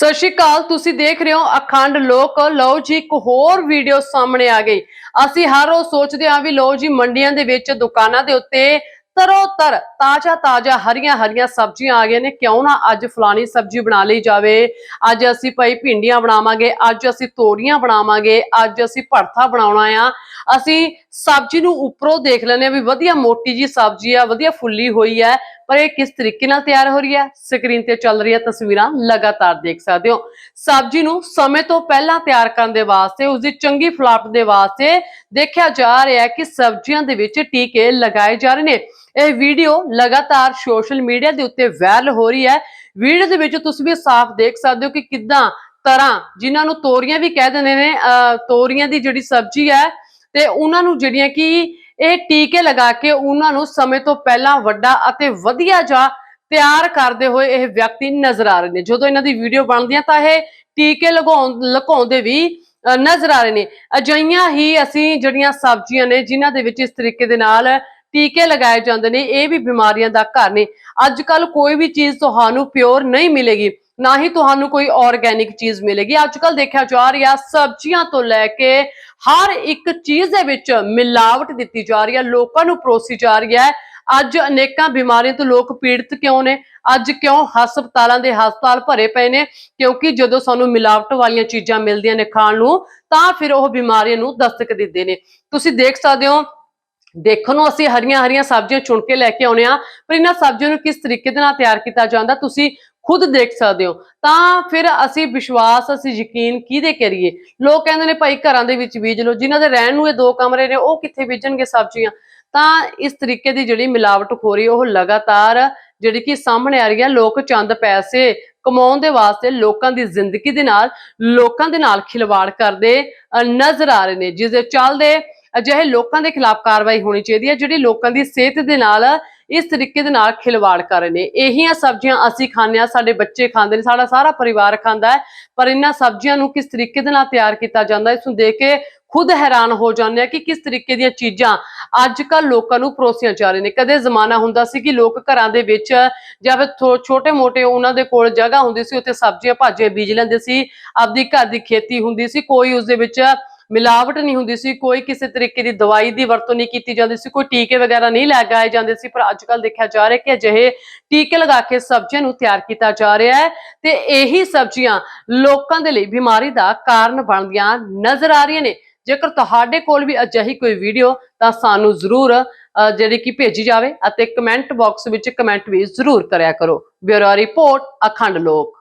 ਸਤਿ ਸ਼੍ਰੀ ਅਕਾਲ, ਤੁਸੀਂ ਦੇਖ ਰਹੇ ਹੋ ਅਖੰਡ ਲੋਕ। ਲਓ ਜੀ, ਇੱਕ ਹੋਰ ਵੀਡੀਓ ਸਾਹਮਣੇ ਆ ਗਈ। ਅਸੀਂ ਹਰ ਰੋਜ਼ ਸੋਚਦੇ ਹਾਂ ਵੀ ਲਓ ਜੀ, ਮੰਡੀਆਂ ਦੇ ਵਿੱਚ, ਦੁਕਾਨਾਂ ਦੇ ਉੱਤੇ ਤਰੋ ਤਰ ਤਾਜ਼ਾ ਤਾਜ਼ਾ ਹਰੀਆਂ ਹਰੀਆਂ ਸਬਜ਼ੀਆਂ ਆ ਗਈਆਂ ਨੇ। ਕਿਉਂ ਨਾ ਅੱਜ ਫਲਾਣੀ ਸਬਜ਼ੀ ਬਣਾ ਲਈ ਜਾਵੇ। ਅੱਜ ਅਸੀਂ ਭਾਈ ਭਿੰਡੀਆਂ ਬਣਾਵਾਂਗੇ, ਅੱਜ ਅਸੀਂ ਤੋਰੀਆਂ ਬਣਾਵਾਂਗੇ, ਅੱਜ ਅਸੀਂ ਭੜਥਾ ਬਣਾਉਣਾ ਆ। ਅਸੀਂ ਸਬਜ਼ੀ ਨੂੰ ਉੱਪਰੋਂ ਦੇਖ ਲੈਂਦੇ ਆ ਵੀ ਵਧੀਆ ਮੋਟੀ ਜੀ ਸਬਜ਼ੀ ਆ, ਵਧੀਆ ਫੁੱਲੀ ਹੋਈ ਹੈ। ਪਰ ਇਹ ਕਿਸ ਤਰੀਕੇ ਨਾਲ ਤਿਆਰ ਹੋ ਰਹੀ ਹੈ? ਸਕਰੀਨ ਤੇ ਚੱਲ ਰਹੀਆਂ ਤਸਵੀਰਾਂ ਲਗਾਤਾਰ ਦੇਖ ਸਕਦੇ ਹੋ। ਸਬਜ਼ੀ ਨੂੰ ਸਮੇਂ ਤੋਂ ਪਹਿਲਾਂ ਤਿਆਰ ਕਰਨ ਦੇ ਵਾਸਤੇ ਉਸ ਦੀ ਚੰਗੀ ਫਲਾਟ ਦੇ ਵਾਸਤੇ ਦੇਖਿਆ ਜਾ ਰਿਹਾ ਹੈ ਕਿ ਸਬਜ਼ੀਆਂ ਦੇ ਵਿੱਚ ਟੀਕੇ ਲਗਾਏ ਜਾ ਰਹੇ ਨੇ। ਇਹ ਵੀਡੀਓ ਲਗਾਤਾਰ ਸੋਸ਼ਲ ਮੀਡੀਆ ਦੇ ਉੱਤੇ ਵਾਇਰਲ ਹੋ ਰਹੀ ਹੈ। ਵੀਡੀਓ ਦੇ ਵਿੱਚ ਤੁਸੀਂ ਵੀ ਸਾਫ਼ ਦੇਖ ਸਕਦੇ ਹੋ ਕਿ ਕਿੱਦਾਂ ਤਰ੍ਹਾਂ ਜਿਨ੍ਹਾਂ ਨੂੰ ਤੋਰੀਆਂ ਵੀ ਕਹਿ ਦਿੰਦੇ ਨੇ ਤੋਰੀਆਂ ਦੀ ਜਿਹੜੀ ਸਬਜ਼ੀ ਹੈ ਤੇ ਉਹਨਾਂ ਨੂੰ ਜਿਹੜੀਆਂ ਕਿ ਇਹ ਟੀਕੇ ਲਗਾ ਕੇ ਉਹਨਾਂ ਨੂੰ ਸਮੇਂ ਤੋਂ ਪਹਿਲਾਂ ਵੱਡਾ ਅਤੇ ਵਧੀਆ ਜਾਂ ਤਿਆਰ ਕਰਦੇ ਹੋਏ ਇਹ ਵਿਅਕਤੀ ਨਜ਼ਰ ਆ ਰਹੇ ਨੇ। ਜਦੋਂ ਇਹਨਾਂ ਦੀ ਵੀਡੀਓ ਬਣਦੀ ਹੈ ਤਾਂ ਇਹ ਟੀਕੇ ਲਗਾਉਣ ਲਗਾਉਂਦੇ ਵੀ ਨਜ਼ਰ ਆ ਰਹੇ ਨੇ। ਅਜਿਹੀਆਂ ਹੀ ਅਸੀਂ ਜਿਹੜੀਆਂ ਸਬਜ਼ੀਆਂ ਨੇ, ਜਿਨ੍ਹਾਂ ਦੇ ਵਿੱਚ ਇਸ ਤਰੀਕੇ ਦੇ ਨਾਲ ਟੀਕੇ ਲਗਾਏ ਜਾਂਦੇ ਨੇ, ਇਹ ਵੀ ਬਿਮਾਰੀਆਂ ਦਾ ਘਰ ਨੇ। ਅੱਜ ਕੱਲ ਕੋਈ ਵੀ ਚੀਜ਼ ਤੁਹਾਨੂੰ ਪਿਓਰ ਨਹੀਂ ਮਿਲੇਗੀ। ਨਾ ਹੀ ਤੁਹਾਨੂੰ ਕੋਈ ਆਰਗੈਨਿਕ ਚੀਜ਼ ਮਿਲੇਗੀ। ਅੱਜ ਕੱਲ ਦੇਖਿਆ ਜਾ ਰਿਹਾ, ਸਬਜ਼ੀਆਂ ਤੋਂ ਲੈ ਕੇ ਹਰ ਇੱਕ ਚੀਜ਼ ਦੇ ਵਿੱਚ ਮਿਲਾਵਟ ਦਿੱਤੀ ਜਾ ਰਹੀ ਹੈ, ਲੋਕਾਂ ਨੂੰ ਪਰੋਸੀ ਜਾ ਰਹੀ ਹੈ। ਅੱਜ ਅਨੇਕਾਂ ਬਿਮਾਰੀਆਂ ਤੋਂ ਲੋਕ ਪੀੜਤ ਕਿਉਂ ਨੇ? ਅੱਜ ਕਿਉਂ ਹਸਪਤਾਲਾਂ ਦੇ ਹਸਪਤਾਲ ਭਰੇ ਪਏ ਨੇ? ਕਿਉਂਕਿ ਜਦੋਂ ਸਾਨੂੰ ਮਿਲਾਵਟ ਵਾਲੀਆਂ ਚੀਜ਼ਾਂ ਮਿਲਦੀਆਂ ਨੇ ਖਾਣ ਨੂੰ, ਤਾਂ ਫਿਰ ਉਹ ਬਿਮਾਰੀਆਂ ਨੂੰ ਦਸਤਕ ਦਿੰਦੇ ਨੇ। ਤੁਸੀਂ ਦੇਖ ਸਕਦੇ ਹੋ, ਦੇਖਣ ਨੂੰ ਅਸੀਂ ਹਰੀਆਂ ਹਰੀਆਂ ਸਬਜ਼ੀਆਂ ਚੁਣ ਕੇ ਲੈ ਕੇ ਆਉਨੇ ਆ ਪਰ ਇਹਨਾਂ ਸਬਜ਼ੀਆਂ ਨੂੰ ਕਿਸ ਤਰੀਕੇ ਦੇ ਨਾਲ ਤਿਆਰ ਕੀਤਾ ਜਾਂਦਾ? ਤੁਸੀਂ ਖੁਦ ਦੇਖ ਸਕਦੇ ਹੋ, ਤਾਂ ਫਿਰ ਅਸੀਂ ਵਿਸ਼ਵਾਸ, ਅਸੀਂ ਯਕੀਨ ਕਿਹਦੇ ਕਰੀਏ? ਲੋਕ ਕਹਿੰਦੇ ਨੇ ਭਾਈ ਘਰਾਂ ਦੇ ਵਿੱਚ ਬੀਜ ਲਓ, ਜਿਨ੍ਹਾਂ ਦੇ ਰਹਿਣ ਨੂੰ ਇਹ ਦੋ ਕਮਰੇ ਨੇ, ਉਹ ਕਿੱਥੇ ਬੀਜਣਗੇ ਸਬਜ਼ੀਆਂ? ਤਾਂ ਇਸ ਤਰੀਕੇ ਦੀ ਜਿਹੜੀ ਮਿਲਾਵਟ ਹੋ ਰਹੀ, ਉਹ ਲਗਾਤਾਰ ਜਿਹੜੀ ਕਿ ਸਾਹਮਣੇ ਆ ਰਹੀ ਹੈ, ਲੋਕ ਚੰਦ ਪੈਸੇ ਕਮਾਉਣ ਦੇ ਵਾਸਤੇ ਲੋਕਾਂ ਦੀ ਜ਼ਿੰਦਗੀ ਦੇ ਨਾਲ, ਲੋਕਾਂ ਦੇ ਨਾਲ ਖਿਲਵਾੜ ਕਰਦੇ ਨਜ਼ਰ ਆ ਰਹੇ ਨੇ, ਜਿਸ ਦੇ ਚੱਲਦੇ ਅਜਿਹੇ ਲੋਕਾਂ ਦੇ ਖਿਲਾਫ ਕਾਰਵਾਈ ਹੋਣੀ ਚਾਹੀਦੀ ਹੈ, ਜਿਹੜੀ ਲੋਕਾਂ ਦੀ ਸਿਹਤ ਦੇ ਨਾਲ ਇਸ ਤਰੀਕੇ ਦੇ ਨਾਲ ਖਿਲਵਾੜ ਕਰ ਰਹੇ ਨੇ। ਇਹੀਆਂ ਸਬਜ਼ੀਆਂ ਅਸੀਂ ਖਾਂਦੇ ਆ ਸਾਡੇ ਬੱਚੇ ਖਾਂਦੇ ਨੇ, ਸਾਡਾ ਸਾਰਾ ਪਰਿਵਾਰ ਖਾਂਦਾ ਹੈ। ਪਰ ਇਹਨਾਂ ਸਬਜ਼ੀਆਂ ਨੂੰ ਕਿਸ ਤਰੀਕੇ ਦੇ ਨਾਲ ਤਿਆਰ ਕੀਤਾ ਜਾਂਦਾ ਹੈ, ਇਸ ਨੂੰ ਦੇਖ ਕੇ ਖੁਦ ਹੈਰਾਨ ਹੋ ਜਾਂਦੇ ਆ ਕਿ ਕਿਸ ਤਰੀਕੇ ਦੀਆਂ ਚੀਜ਼ਾਂ ਅੱਜ ਕੱਲ ਲੋਕਾਂ ਨੂੰ ਪਰੋਸੀਆਂ ਜਾ ਰਹੇ ਨੇ। ਕਦੇ ਜ਼ਮਾਨਾ ਹੁੰਦਾ ਸੀ ਕਿ ਲੋਕ ਘਰਾਂ ਦੇ ਵਿੱਚ ਜਾਂ ਫਿਰ ਛੋਟੇ ਮੋਟੇ ਉਹਨਾਂ ਦੇ ਕੋਲ ਜਗ੍ਹਾ ਹੁੰਦੀ ਸੀ, ਉੱਥੇ ਸਬਜ਼ੀਆਂ ਭਾਜੀਆਂ ਬੀਜ ਲੈਂਦੇ ਸੀ, ਆਪਦੀ ਘਰ ਦੀ ਖੇਤੀ ਹੁੰਦੀ ਸੀ, ਕੋਈ ਉਸ ਦੇ ਵਿੱਚ ਮਿਲਾਵਟ ਨਹੀਂ ਹੁੰਦੀ ਸੀ, ਕੋਈ ਕਿਸੇ ਤਰੀਕੇ ਦੀ ਦਵਾਈ ਦੀ ਵਰਤੋਂ ਨਹੀਂ ਕੀਤੀ ਜਾਂਦੀ ਸੀ, ਕੋਈ ਟੀਕੇ ਵਗੈਰਾ ਨਹੀਂ ਲਗਾਏ ਜਾਂਦੇ ਸੀ, ਪਰ ਅੱਜ ਕੱਲ ਦੇਖਿਆ ਜਾ ਰਿਹਾ ਕਿ ਅਜਿਹੇ ਟੀਕੇ ਲਗਾ ਕੇ ਸਬਜ਼ੀਆਂ ਨੂੰ ਤਿਆਰ ਕੀਤਾ ਜਾ ਰਿਹਾ ਹੈ ਤੇ ਇਹੀ ਸਬਜ਼ੀਆਂ ਲੋਕਾਂ ਦੇ ਲਈ ਬਿਮਾਰੀ ਦਾ ਕਾਰਨ ਬਣਦੀਆਂ ਨਜ਼ਰ ਆ ਰਹੀਆਂ ਨੇ। ਜੇਕਰ ਤੁਹਾਡੇ ਕੋਲ ਵੀ ਅਜਿਹੀ ਕੋਈ ਵੀਡੀਓ, ਤਾਂ ਸਾਨੂੰ ਜ਼ਰੂਰ ਜਿਹੜੀ ਕਿ ਭੇਜੀ ਜਾਵੇ ਅਤੇ ਕਮੈਂਟ ਬਾਕਸ ਵਿੱਚ ਕਮੈਂਟ ਵੀ ਜ਼ਰੂਰ ਕਰਿਆ ਕਰੋ। ਬਿਊਰੋ ਰਿਪੋਰਟ, ਅਖੰਡ ਲੋਕ।